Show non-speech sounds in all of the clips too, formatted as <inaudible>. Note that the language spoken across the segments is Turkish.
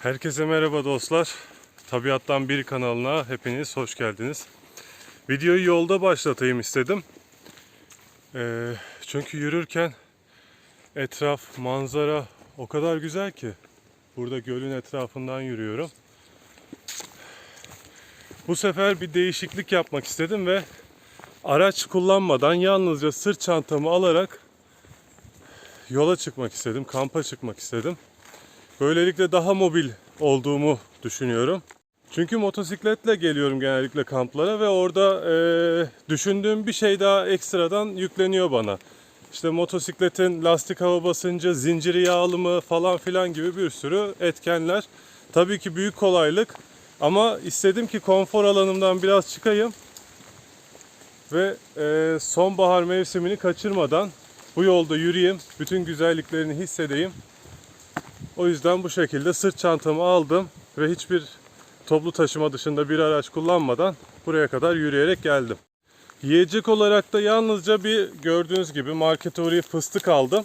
Herkese merhaba dostlar. Tabiattan Bir kanalına hepiniz hoş geldiniz. Videoyu yolda başlatayım istedim. Ee, çünkü yürürken etraf, manzara o kadar güzel ki. Burada gölün etrafından yürüyorum. Bu sefer bir değişiklik yapmak istedim ve araç kullanmadan yalnızca sırt çantamı alarak yola çıkmak istedim, kampa çıkmak istedim. Böylelikle daha mobil olduğumu düşünüyorum. Çünkü motosikletle geliyorum genellikle kamplara ve orada eee, düşündüğüm bir şey daha ekstradan yükleniyor bana. İşte motosikletin lastik hava basıncı, zinciri yağlı mı falan filan gibi bir sürü etkenler. Tabii ki büyük kolaylık ama istedim ki konfor alanımdan biraz çıkayım ve eee, sonbahar mevsimini kaçırmadan bu yolda yürüyeyim, bütün güzelliklerini hissedeyim. O yüzden bu şekilde sırt çantamı aldım ve hiçbir toplu taşıma dışında bir araç kullanmadan buraya kadar yürüyerek geldim. Yiyecek olarak da yalnızca bir gördüğünüz gibi markete uğrayıp fıstık aldım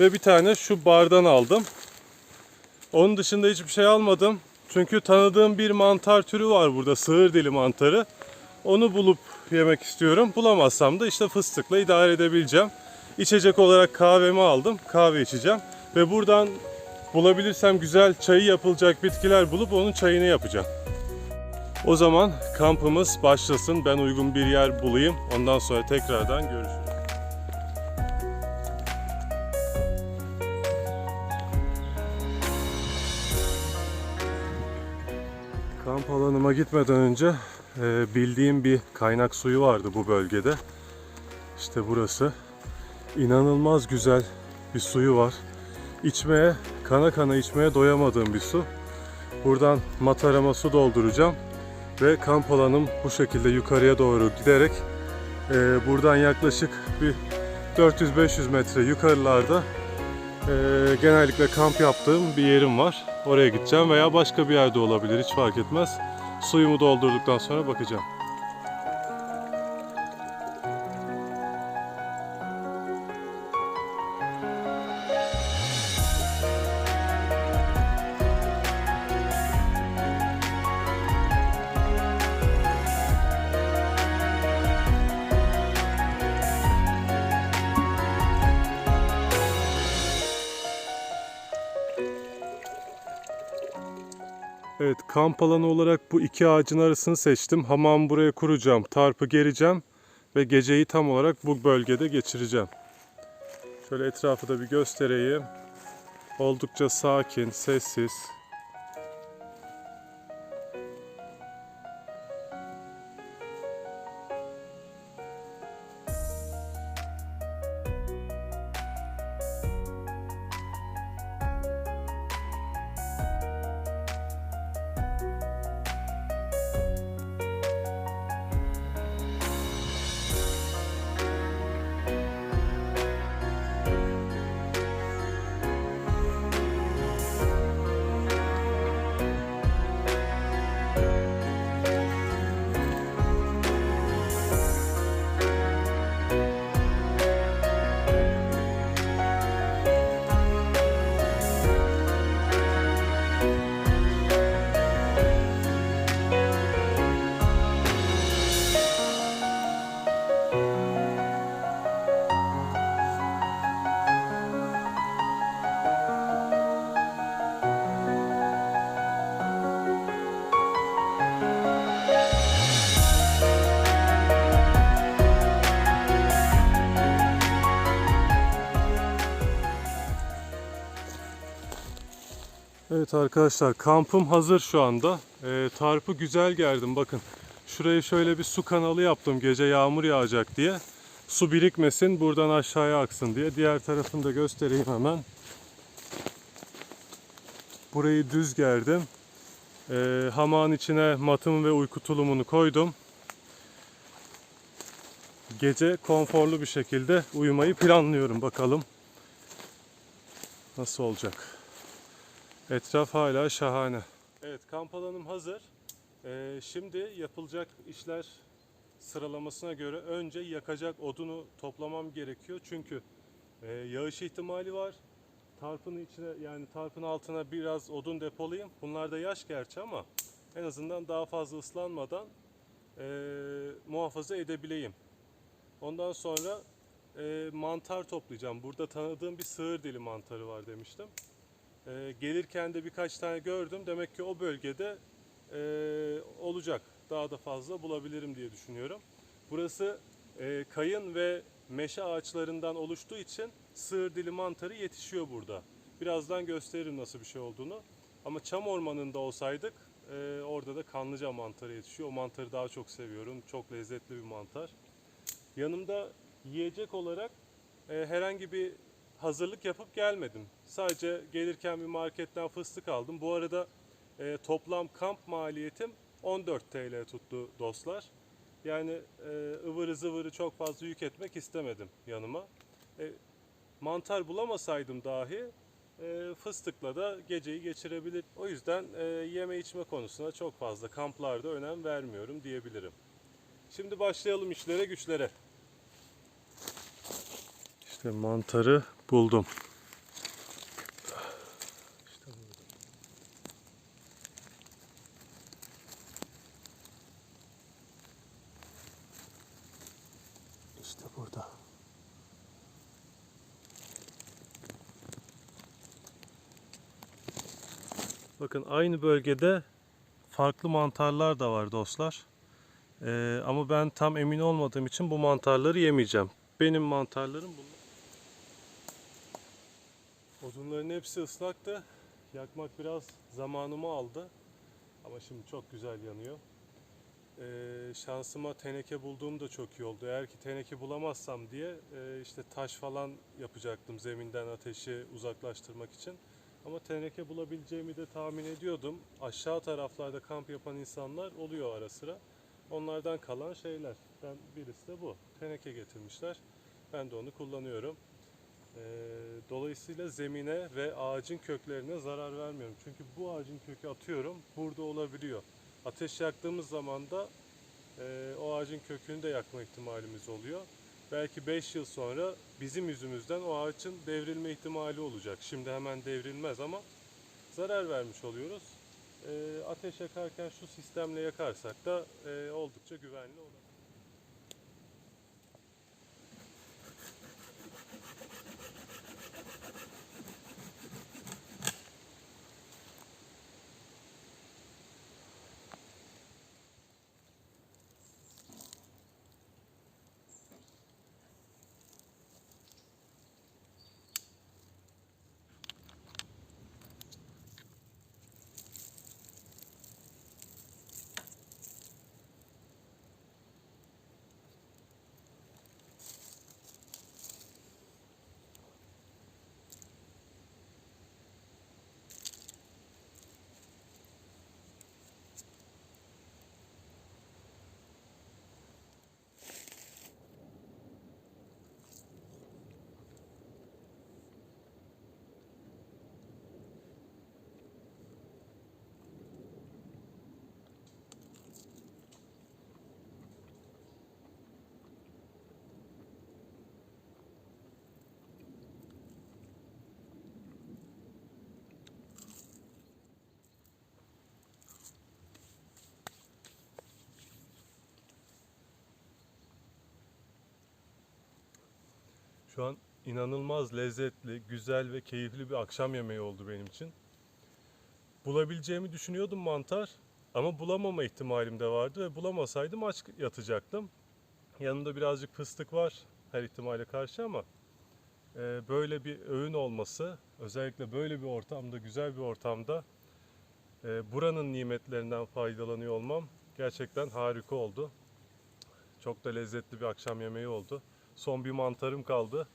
ve bir tane şu bardan aldım. Onun dışında hiçbir şey almadım. Çünkü tanıdığım bir mantar türü var burada, sığır dili mantarı. Onu bulup yemek istiyorum. Bulamazsam da işte fıstıkla idare edebileceğim. İçecek olarak kahvemi aldım. Kahve içeceğim. Ve buradan bulabilirsem güzel çayı yapılacak bitkiler bulup onun çayını yapacağım. O zaman kampımız başlasın. Ben uygun bir yer bulayım. Ondan sonra tekrardan görüşürüz. Kamp alanıma gitmeden önce e, bildiğim bir kaynak suyu vardı bu bölgede. İşte burası. İnanılmaz güzel bir suyu var. İçmeye, kana kana içmeye doyamadığım bir su. Buradan matarama su dolduracağım. Ve kamp alanım bu şekilde yukarıya doğru giderek e, buradan yaklaşık bir 400-500 metre yukarılarda e, genellikle kamp yaptığım bir yerim var. Oraya gideceğim veya başka bir yerde olabilir hiç fark etmez. Suyumu doldurduktan sonra bakacağım. Evet kamp alanı olarak bu iki ağacın arasını seçtim. Hamamı buraya kuracağım. Tarpı gereceğim. Ve geceyi tam olarak bu bölgede geçireceğim. Şöyle etrafı da bir göstereyim. Oldukça sakin, sessiz. Evet arkadaşlar kampım hazır şu anda. Ee, tarpı güzel gerdim bakın. Şuraya şöyle bir su kanalı yaptım gece yağmur yağacak diye. Su birikmesin buradan aşağıya aksın diye. Diğer tarafını da göstereyim hemen. Burayı düz gerdim. Ee, hamağın içine matımı ve uyku tulumunu koydum. Gece konforlu bir şekilde uyumayı planlıyorum bakalım. Nasıl olacak? Etraf hala şahane. Evet kamp alanım hazır. Ee, şimdi yapılacak işler sıralamasına göre önce yakacak odunu toplamam gerekiyor. Çünkü e, yağış ihtimali var. tarpın içine yani tarpın altına biraz odun depolayayım. Bunlar da yaş gerçi ama en azından daha fazla ıslanmadan e, muhafaza edebileyim. Ondan sonra e, mantar toplayacağım. Burada tanıdığım bir sığır dili mantarı var demiştim. E, gelirken de birkaç tane gördüm. Demek ki o bölgede e, olacak. Daha da fazla bulabilirim diye düşünüyorum. Burası e, kayın ve meşe ağaçlarından oluştuğu için sığır dili mantarı yetişiyor burada. Birazdan gösteririm nasıl bir şey olduğunu. Ama çam ormanında olsaydık e, orada da kanlıca mantarı yetişiyor. O mantarı daha çok seviyorum. Çok lezzetli bir mantar. Yanımda yiyecek olarak e, herhangi bir hazırlık yapıp gelmedim. Sadece gelirken bir marketten fıstık aldım. Bu arada e, toplam kamp maliyetim 14 TL tuttu dostlar. Yani e, ıvırı zıvırı çok fazla yük etmek istemedim yanıma. E, mantar bulamasaydım dahi e, fıstıkla da geceyi geçirebilir. O yüzden e, yeme içme konusuna çok fazla kamplarda önem vermiyorum diyebilirim. Şimdi başlayalım işlere güçlere. İşte mantarı buldum. İşte burada. Bakın aynı bölgede farklı mantarlar da var dostlar. Ee, ama ben tam emin olmadığım için bu mantarları yemeyeceğim. Benim mantarlarım bunlar. Odunların hepsi ıslaktı. Yakmak biraz zamanımı aldı. Ama şimdi çok güzel yanıyor. Ee, şansıma teneke bulduğum da çok iyi oldu. Eğer ki teneke bulamazsam diye e, işte taş falan yapacaktım zeminden ateşi uzaklaştırmak için. Ama teneke bulabileceğimi de tahmin ediyordum. Aşağı taraflarda kamp yapan insanlar oluyor ara sıra. Onlardan kalan şeyler. Ben birisi de bu. Teneke getirmişler. Ben de onu kullanıyorum. Ee, dolayısıyla zemine ve ağacın köklerine zarar vermiyorum. Çünkü bu ağacın kökü atıyorum burada olabiliyor. Ateş yaktığımız zaman da e, o ağacın kökünü de yakma ihtimalimiz oluyor. Belki 5 yıl sonra bizim yüzümüzden o ağacın devrilme ihtimali olacak. Şimdi hemen devrilmez ama zarar vermiş oluyoruz. E, ateş yakarken şu sistemle yakarsak da e, oldukça güvenli olur. An inanılmaz lezzetli, güzel ve keyifli bir akşam yemeği oldu benim için. Bulabileceğimi düşünüyordum mantar ama bulamama ihtimalim de vardı ve bulamasaydım aç yatacaktım. Yanında birazcık fıstık var her ihtimale karşı ama e, böyle bir öğün olması, özellikle böyle bir ortamda, güzel bir ortamda e, buranın nimetlerinden faydalanıyor olmam gerçekten harika oldu. Çok da lezzetli bir akşam yemeği oldu. Son bir mantarım kaldı.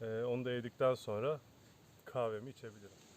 Ee, onu da yedikten sonra kahvemi içebilirim.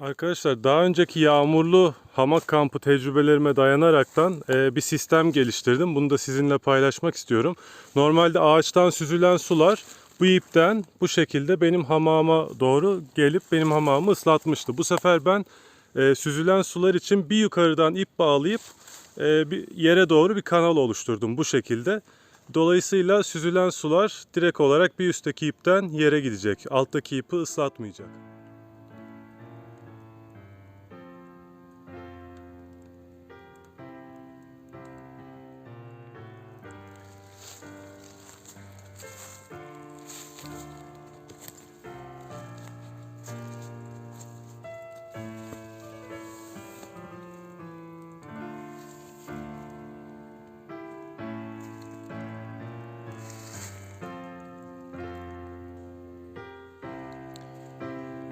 Arkadaşlar daha önceki yağmurlu hamak kampı tecrübelerime dayanaraktan e, bir sistem geliştirdim. Bunu da sizinle paylaşmak istiyorum. Normalde ağaçtan süzülen sular bu ipten bu şekilde benim hamama doğru gelip benim hamamı ıslatmıştı. Bu sefer ben e, süzülen sular için bir yukarıdan ip bağlayıp e, bir yere doğru bir kanal oluşturdum bu şekilde. Dolayısıyla süzülen sular direkt olarak bir üstteki ipten yere gidecek. Alttaki ipi ıslatmayacak.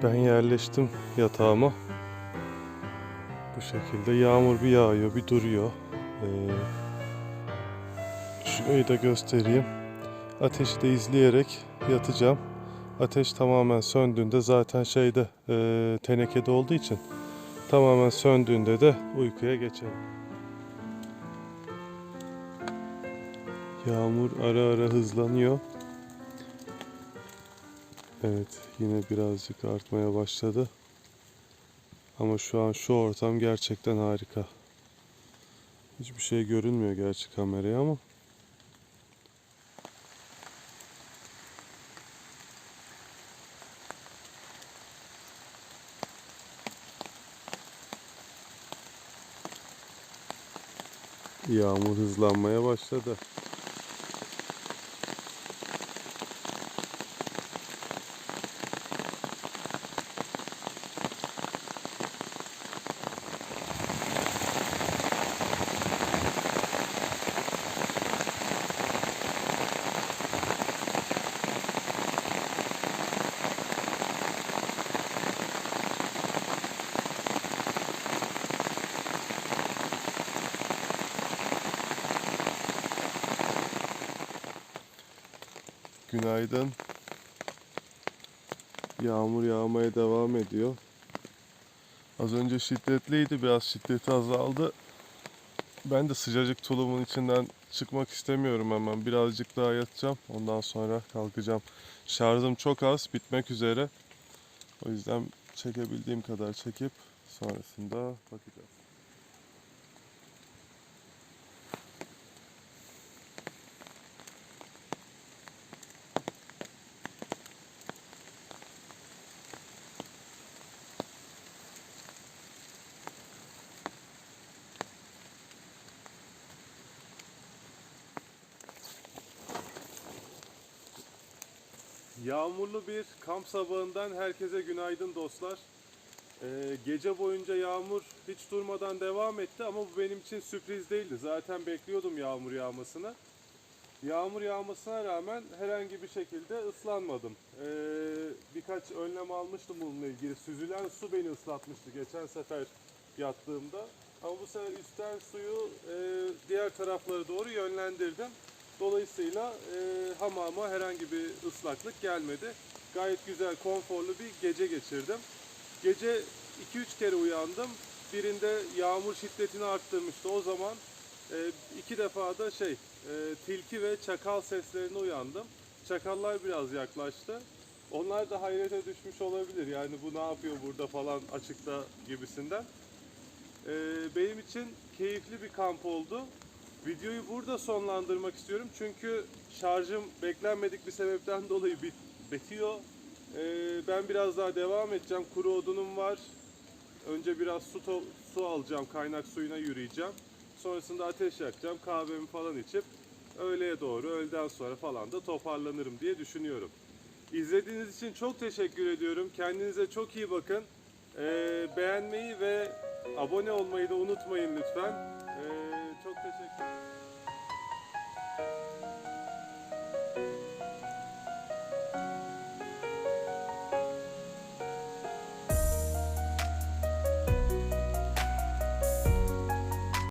Ben yerleştim yatağıma. Bu şekilde yağmur bir yağıyor, bir duruyor. Ee, şurayı da göstereyim. Ateşi de izleyerek yatacağım. Ateş tamamen söndüğünde zaten şeyde e, tenekede olduğu için tamamen söndüğünde de uykuya geçerim. Yağmur ara ara hızlanıyor. Evet, yine birazcık artmaya başladı. Ama şu an şu ortam gerçekten harika. Hiçbir şey görünmüyor gerçi kameraya ama. Yağmur hızlanmaya başladı. Günaydın. Yağmur yağmaya devam ediyor. Az önce şiddetliydi, biraz şiddeti azaldı. Ben de sıcacık tulumun içinden çıkmak istemiyorum hemen. Birazcık daha yatacağım. Ondan sonra kalkacağım. Şarjım çok az, bitmek üzere. O yüzden çekebildiğim kadar çekip sonrasında bakacağız. Yağmurlu bir kamp sabahından herkese günaydın dostlar. Ee, gece boyunca yağmur hiç durmadan devam etti ama bu benim için sürpriz değildi. Zaten bekliyordum yağmur yağmasını. Yağmur yağmasına rağmen herhangi bir şekilde ıslanmadım. Ee, birkaç önlem almıştım bununla ilgili. Süzülen su beni ıslatmıştı geçen sefer yattığımda. Ama bu sefer üstten suyu e, diğer taraflara doğru yönlendirdim. Dolayısıyla e, hamama herhangi bir ıslaklık gelmedi. Gayet güzel, konforlu bir gece geçirdim. Gece 2-3 kere uyandım. Birinde yağmur şiddetini arttırmıştı. O zaman e, iki defa da şey, e, tilki ve çakal seslerine uyandım. Çakallar biraz yaklaştı. Onlar da hayrete düşmüş olabilir. Yani bu ne yapıyor burada falan açıkta gibisinden. E, benim için keyifli bir kamp oldu. Videoyu burada sonlandırmak istiyorum çünkü şarjım beklenmedik bir sebepten <laughs> dolayı bit bitiyor. Ee, ben biraz daha devam edeceğim. Kuru odunum var. Önce biraz su, su alacağım. Kaynak suyuna yürüyeceğim. Sonrasında ateş yakacağım. Kahvemi falan içip öğleye doğru, öğleden sonra falan da toparlanırım diye düşünüyorum. İzlediğiniz için çok teşekkür ediyorum. Kendinize çok iyi bakın. Ee, beğenmeyi ve abone olmayı da unutmayın lütfen.